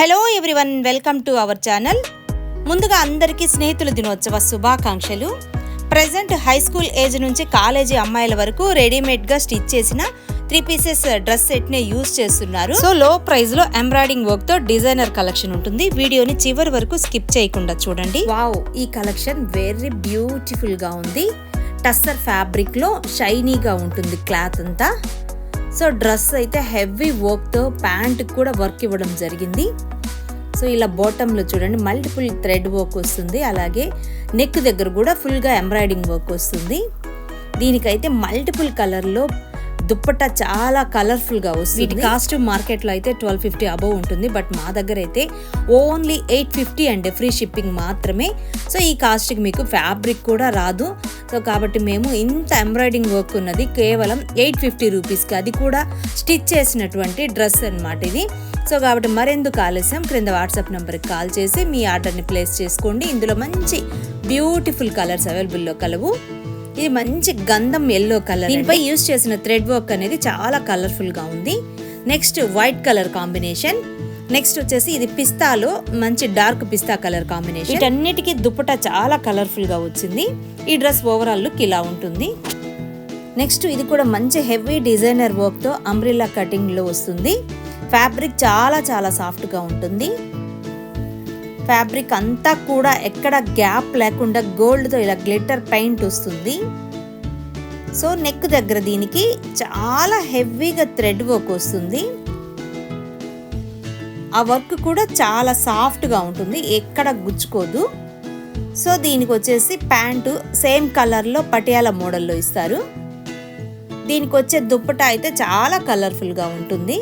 Hello everyone welcome to our channel ముందుగా అందరికీ స్నేహితుల దినోత్సవ శుభాకాంక్షలు. ప్రజెంట్ హై స్కూల్ ఏజ్ నుంచి కాలేజీ అమ్మాయిల వరకు రెడీమేడ్గా స్టిచ్ చేసిన త్రీ పీసెస్ డ్రెస్ సెట్ని యూస్ చేస్తున్నారు. సో లో ప్రైస్లో ఎంబ్రాయిడింగ్ వర్క్తో డిజైనర్ కలెక్షన్ ఉంటుంది. వీడియోని చివరి వరకు స్కిప్ చేయకుండా చూడండి. వావ్ ఈ కలెక్షన్ వెరీ బ్యూటిఫుల్గా ఉంది. టస్సర్ ఫ్యాబ్రిక్లో షైనీగా ఉంటుంది క్లాత్ అంతా. సో డ్రెస్ అయితే హెవీ వర్క్తో ప్యాంట్ కూడా వర్క్ ఇవ్వడం జరిగింది. సో ఇలా బాటంలో చూడండి మల్టిపుల్ థ్రెడ్ వర్క్ వస్తుంది. అలాగే నెక్ దగ్గర కూడా ఫుల్గా ఎంబ్రాయిడింగ్ వర్క్ వస్తుంది. దీనికైతే మల్టిపుల్ కలర్లో దుప్పట్టా చాలా కలర్ఫుల్గా వస్తుంది. వీటి కాస్ట్ మార్కెట్లో అయితే ట్వెల్వ్ ఫిఫ్టీ అబవ్ ఉంటుంది. బట్ మా దగ్గర అయితే only eight fifty and free shipping మాత్రమే. సో ఈ కాస్ట్కి మీకు ఫ్యాబ్రిక్ కూడా రాదు. సో కాబట్టి మేము ఇంత ఎంబ్రాయిడింగ్ వర్క్ ఉన్నది కేవలం ఎయిట్ ఫిఫ్టీ రూపీస్కి అది కూడా స్టిచ్ చేసినటువంటి డ్రెస్ అన్నమాట ఇది. సో కాబట్టి మరెందుకు ఆలస్యం? క్రింద వాట్సాప్ నెంబర్కి కాల్ చేసి మీ ఆర్డర్ని ప్లేస్ చేసుకోండి. ఇందులో మంచి బ్యూటిఫుల్ కలర్స్ అవైలబుల్లో కలవు. ఇది మంచి గంధం ఎల్లో కలర్ దీనిపై యూస్ చేసిన థ్రెడ్ వర్క్ అనేది చాలా కలర్ఫుల్గా ఉంది. Next white colour combination next వచ్చేసి ఇది పిస్తాలో మంచి డార్క్ పిస్తా కలర్ కాంబినేషన్ వీటన్నిటికీ దుప్పట చాలా కలర్ఫుల్గా వచ్చింది. ఈ డ్రెస్ ఓవరాల్ లుక్ ఇలా ఉంటుంది. నెక్స్ట్ ఇది కూడా మంచి హెవీ డిజైనర్ వర్క్తో అంబ్రిల్లా కటింగ్లో వస్తుంది. ఫ్యాబ్రిక్ చాలా చాలా సాఫ్ట్గా ఉంటుంది. ఫ్యాబ్రిక్ అంతా కూడా ఎక్కడ గ్యాప్ లేకుండా గోల్డ్తో ఇలా గ్లిటర్ పెయింట్ వస్తుంది. సో నెక్ దగ్గర దీనికి చాలా హెవీగా థ్రెడ్ వర్క్ వస్తుంది. ఆ వర్క్ కూడా చాలా సాఫ్ట్గా ఉంటుంది ఎక్కడ గుచ్చుకోదు. సో దీనికి వచ్చేసి ప్యాంటు సేమ్ కలర్లో పటియాల మోడల్లో ఇస్తారు. దీనికి వచ్చే దుప్పట అయితే చాలా కలర్ఫుల్గా ఉంటుంది.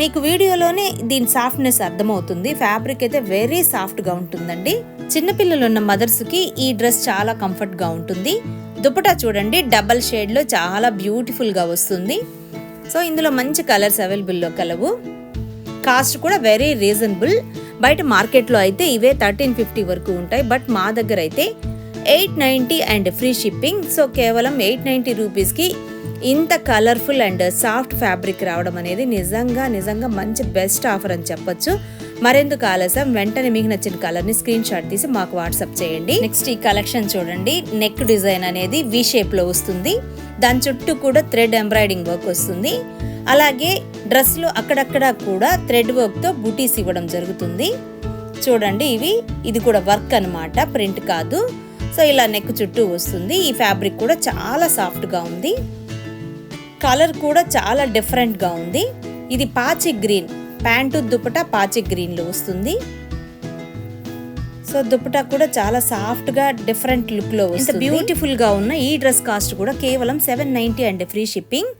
మీకు వీడియోలోనే దీని సాఫ్ట్నెస్ అర్థమవుతుంది. ఫ్యాబ్రిక్ అయితే వెరీ సాఫ్ట్గా ఉంటుందండి. చిన్నపిల్లలు ఉన్న మదర్స్కి ఈ డ్రెస్ చాలా కంఫర్ట్గా ఉంటుంది. దుపటా చూడండి డబల్ షేడ్లో చాలా బ్యూటిఫుల్గా వస్తుంది. సో ఇందులో మంచి కలర్స్ అవైలబుల్లో కలవు. కాస్ట్ కూడా వెరీ రీజనబుల్ బయట మార్కెట్లో అయితే ఇవే థర్టీన్ ఫిఫ్టీ వరకు ఉంటాయి. బట్ మా దగ్గర అయితే eight ninety and free shipping so కేవలం ఎయిట్ నైంటీ రూపీస్కి ఇంత కలర్ఫుల్ అండ్ సాఫ్ట్ ఫ్యాబ్రిక్ రావడం అనేది నిజంగా నిజంగా మంచి బెస్ట్ ఆఫర్ అని చెప్పొచ్చు. మరెందుకు ఆలస్యం? వెంటనే మీకు నచ్చిన కలర్ని స్క్రీన్ షాట్ తీసి మాకు వాట్సాప్ చేయండి. నెక్స్ట్ ఈ కలెక్షన్ చూడండి. నెక్ డిజైన్ అనేది వి షేప్లో వస్తుంది. దాని చుట్టూ కూడా థ్రెడ్ ఎంబ్రాయిడింగ్ వర్క్ వస్తుంది. అలాగే డ్రెస్లో అక్కడక్కడ కూడా థ్రెడ్ వర్క్తో బుటీస్ ఇవ్వడం జరుగుతుంది. చూడండి ఇవి. ఇది కూడా వర్క్ అనమాట ప్రింట్ కాదు. సో ఇలా నెక్ చుట్టూ వస్తుంది. ఈ ఫ్యాబ్రిక్ కూడా చాలా సాఫ్ట్గా ఉంది. కలర్ కూడా చాలా డిఫరెంట్గా ఉంది. ఇది పాచి గ్రీన్. ప్యాంటు దుప్పట పాచి గ్రీన్లో వస్తుంది. సో దుప్పట కూడా చాలా సాఫ్ట్గా డిఫరెంట్ లుక్లో వస్తుంది. బ్యూటిఫుల్గా ఉన్న ఈ డ్రెస్ కాస్ట్ కూడా కేవలం seven ninety and free shipping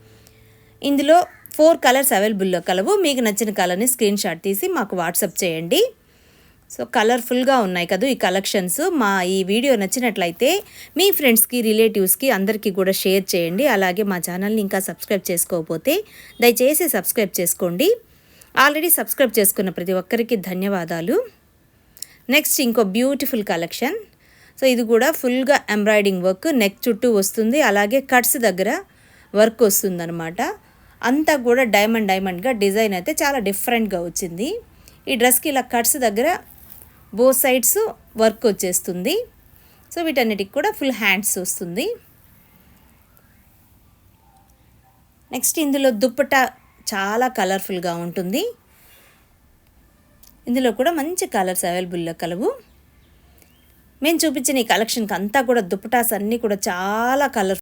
ఇందులో ఫోర్ కలర్స్ అవైలబుల్లో కలవు. మీకు నచ్చిన కలర్ని స్క్రీన్ షాట్ తీసి మాకు వాట్సాప్ చేయండి. సో కలర్ఫుల్గా ఉన్నాయి కదా ఈ కలెక్షన్స్. మా ఈ వీడియో నచ్చినట్లయితే మీ ఫ్రెండ్స్కి రిలేటివ్స్కి అందరికీ కూడా షేర్ చేయండి. అలాగే మా ఛానల్ని ఇంకా సబ్స్క్రైబ్ చేసుకోకపోతే దయచేసి సబ్స్క్రైబ్ చేసుకోండి. ఆల్రెడీ సబ్స్క్రైబ్ చేసుకున్న ప్రతి ఒక్కరికి ధన్యవాదాలు. నెక్స్ట్ ఇంకో బ్యూటిఫుల్ కలెక్షన్. సో ఇది కూడా ఫుల్గా ఎంబ్రాయిడింగ్ వర్క్ నెక్ చుట్టూ వస్తుంది. అలాగే కట్స్ దగ్గర వర్క్ వస్తుందన్నమాట. అంతా కూడా డైమండ్ డైమండ్గా డిజైన్ అయితే చాలా డిఫరెంట్గా వచ్చింది. ఈ డ్రెస్కి ఇలా కట్స్ దగ్గర బో సైడ్స్ వర్క్ వచ్చేస్తుంది. సో వీటన్నిటికి కూడా ఫుల్ హ్యాండ్స్ వస్తుంది. నెక్స్ట్ ఇందులో దుప్పట చాలా కలర్ఫుల్గా ఉంటుంది. ఇందులో కూడా మంచి కలర్స్ అవైలబుల్లో కలవు. మేము చూపించిన ఈ కలెక్షన్కి అంతా కూడా దుప్పటాస్ అన్నీ కూడా చాలా కలర్